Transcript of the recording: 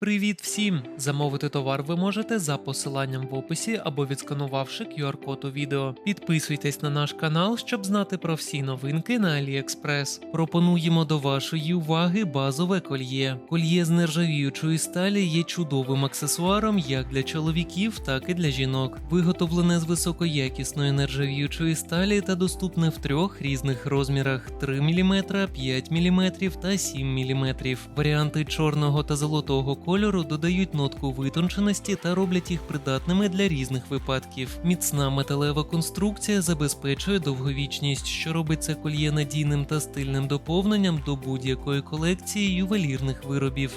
Привіт всім! Замовити товар ви можете за посиланням в описі або відсканувавши QR-код у відео. Підписуйтесь на наш канал, щоб знати про всі новинки на AliExpress. Пропонуємо до вашої уваги базове кольє. Кольє з нержавіючої сталі є чудовим аксесуаром як для чоловіків, так і для жінок. Виготовлене з високоякісної нержавіючої сталі та доступне в трьох різних розмірах: 3 мм, 5 мм та 7 мм. Варіанти чорного та золотого кольору додають нотку витонченості та роблять їх придатними для різних випадків. Міцна металева конструкція забезпечує довговічність, що робить це кольє надійним та стильним доповненням до будь-якої колекції ювелірних виробів.